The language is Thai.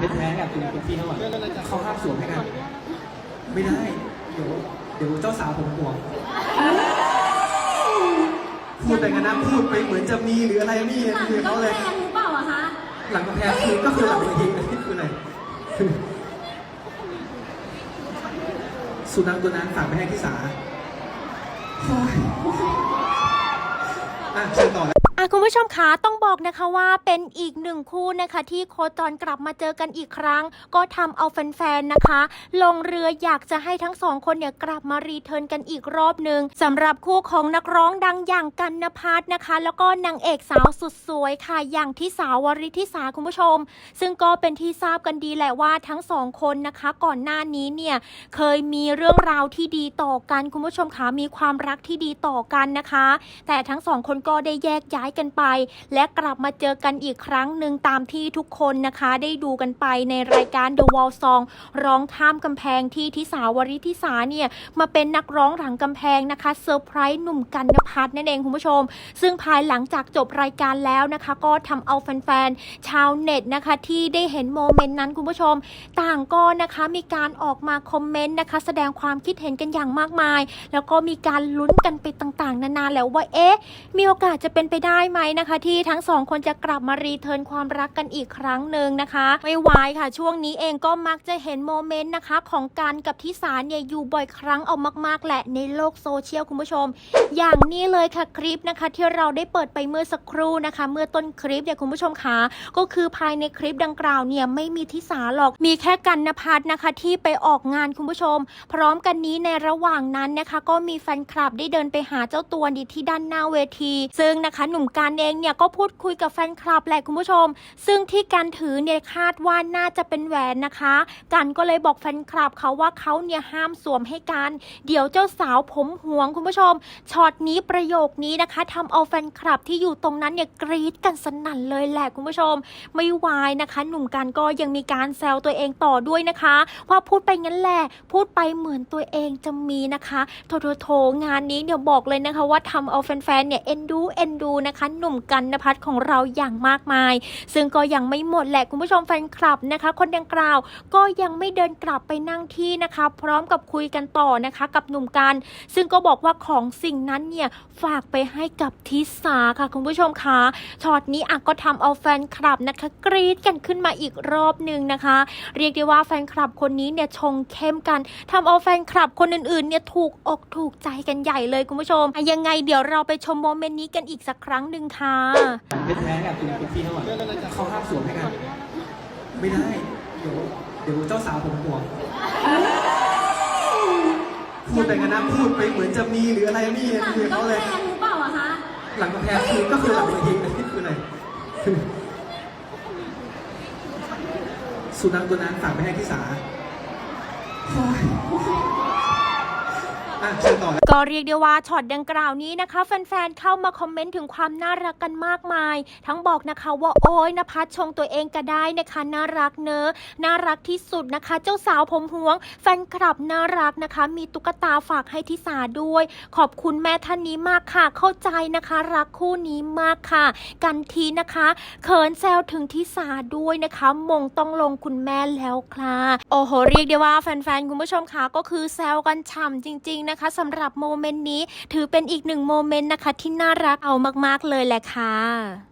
เป็นแท้กับคุณคุณพี่เขาก่อนเขาห้ามสวมให้กันไม่ได้ เดี๋ยวเดี๋ยวเจ้าสาวผมห่วงพูดไปกันนะพูดไปเหมือนจะมีหรืออะไรนี่หลังคือเขากำเลแพยงหรือเปล่าอะคะหลังกำแพงคือก็คือหลังเวทีนี่คืออะไรคือสุนัขตัวนั้นฝากไปให้พี่สาโอ้ยอะเชิญต่อแล้วอะคุณผู้ชมคะต้อง บอกนะคะว่าเป็นอีกหนึ่งคู่นะคะที่โคจรกลับมาเจอกันอีกครั้ง ก็ทำเอาแฟนๆนะคะ ลงเรืออยากจะให้ทั้งสองคนเนี่ยกลับมารีเทิร์นกันอีกรอบหนึ่งสำหรับคู่ของนักร้องดังอย่างกันนภัสนะคะ แล้วก็นางเอกสาวสุดสวยค่ะอย่างที่สาววริธิสาคุณผู้ชม ซึ่งก็เป็นที่ทราบกันดีแหละว่าทั้งสองคนนะคะ ก่อนหน้านี้เนี่ยเคยมีเรื่องราวที่ดีต่อกันคุณผู้ชมคะมีความรักที่ดีต่อกันนะคะ แต่ทั้งสองคนก็ได้แยกย้ายกันไปและกลับมาเจอกันอีกครั้งหนึ่งตามที่ทุกคนนะคะ ได้ดูกันไปในรายการ The Wall Song ร้องข้ามกำแพงที่ทิสาวริทิสาเนี่ยมาเป็นนักร้องหลังกำแพงนะคะเซอร์ไพรส์หนุ่มกันนภัทรนั่นเองคุณผู้ชม ซึ่งภายหลังจากจบรายการแล้วนะคะ ก็ทำเอาแฟนๆชาวเน็ตนะคะที่ได้เห็นโมเมนต์นั้นคุณผู้ชม ต่างก็นะคะมีการออกมาคอมเมนต์นะคะ แสดงความคิดเห็นกันอย่างมากมาย แล้วก็มีการลุ้นกันไปต่างๆ นานาแล้วว่าเอ๊ะมีโอกาสจะเป็นไปได้ไหมนะคะ ที่ทั้งสองคนจะกลับมารีเทิร์นความรักกันอีกครั้งหนึ่งนะคะ ไม่วายค่ะ ช่วงนี้เองก็มักจะเห็นโมเมนต์นะคะ ของการกับทิสาเนี่ยอยู่บ่อยครั้งเอามาก ๆ แหละในโลกโซเชียลคุณผู้ชม อย่างนี้เลยค่ะคลิปนะคะ ที่เราได้เปิดไปเมื่อสักครู่นะคะ เมื่อต้นคลิปเนี่ยคุณผู้ชมคะก็คือภายในคลิปดังกล่าวเนี่ยไม่มีทิสาหรอกมีแค่กันนภัทรนะคะที่ไปออกงานคุณผู้ชม พร้อมกันนี้ในระหว่างนั้นนะคะ ก็มีแฟนคลับได้เดินไปหาเจ้าตัวนี่ที่ด้านหน้าเวที ซึ่งนะคะ หนุ่มการเองเนี่ยก็พูดคุยกับแฟนคลับแหละคุณผู้ชม ซึ่งที่การถือเนี่ยคาดว่าน่าจะเป็นแหวนนะคะ กันก็เลยบอกแฟนคลับเขาว่าเขาเนี่ยห้ามสวมให้กัน เดี๋ยวเจ้าสาวผมหวงคุณผู้ชมช็อตนี้ประโยคนี้นะคะทำเอาแฟนคลับที่อยู่ตรงนั้นเนี่ยกรี๊ดกันสนั่นเลยแหละคุณผู้ชม ไม่วายนะคะ หนุ่มกันก็ยังมีการแซวตัวเองต่อด้วยนะคะ ว่าพูดไปงั้นแหละพูดไปเหมือนตัวเองจะมีนะคะโถโถโถงานนี้เนี่ยบอกเลยนะคะ ว่าทำเอาแฟนๆเนี่ยเอ็นดูเอ็นดูนะคะ หนุ่มกันนภัทรของเราอย่างมากมาย ซึ่งก็ยังไม่หมดแหละคุณผู้ชมแฟนคลับนะคะ คนดังกล่าวก็ยังไม่เดินกลับไปนั่งที่นะคะ พร้อมกับคุยกันต่อนะคะ กับหนุ่มกัน ซึ่งก็บอกว่าของสิ่งนั้นเนี่ยฝากไปให้กับทิสาค่ะ คุณผู้ชมคะช็อตนี้อะก็ทำเอาแฟนคลับนะคะ กรี๊ดกันขึ้นมาอีกรอบหนึ่งนะคะ เรียกได้ว่าแฟนคลับคนนี้เนี่ยชงเข้มกันทำเอาแฟนคลับคนอื่นๆเนี่ยถูกอกถูกใจกันใหญ่เลยคุณผู้ชมยังไงเดี๋ยวเราไปชมโมเมนต์นี้กันอีกสักครั้งหนึ่งค่ะเป็นแท้กับคุณคุณพี่เขาก่อนเขาห้ามสวมให้กัน ไม่ได้ เดี๋ยวเดี๋ยวเจ้าสาวผมห่วงพูดไปกันนะพูดไปเหมือนจะมีหรืออะไรนี่หลังคือเขากำเลยแพงหรือเปล่าอะคะหลังกำแพงคือก็คือหลังเวทีนี่คืออะไรคือสุนัขตัวนั้นฝากไปให้พี่สาโอ้ยอะเชิญ ต่อก็เรียกได้ว่าช็อตดังกล่าวนี้นะคะ แฟนๆ เข้ามาคอมเมนต์ถึงความน่ารักกันมากมาย ทั้งบอกนะคะว่าโอ้ยนภัสชงตัวเองก็ได้นะคะ น่ารักเนอะน่ารักที่สุดนะคะ เจ้าสาวผมหวง แฟนคลับน่ารักนะคะ มีตุ๊กตาฝากให้ทิสาด้วย ขอบคุณแม่ท่านนี้มากค่ะ เข้าใจนะคะ รักคู่นี้มากค่ะ กันทีนะคะเขินแซวถึงทิสาด้วยนะคะ มงต้องลงคุณแม่แล้วค่ะโอ้โหเรียกได้ว่าแฟนๆคุณผู้ชมคะก็คือแซวกันฉ่ำจริง ๆนะคะสำหรับโมเมนต์นี้ ถือเป็นอีกหนึ่งโมเมนต์นะคะที่น่ารักเอามากๆเลยแหละค่ะ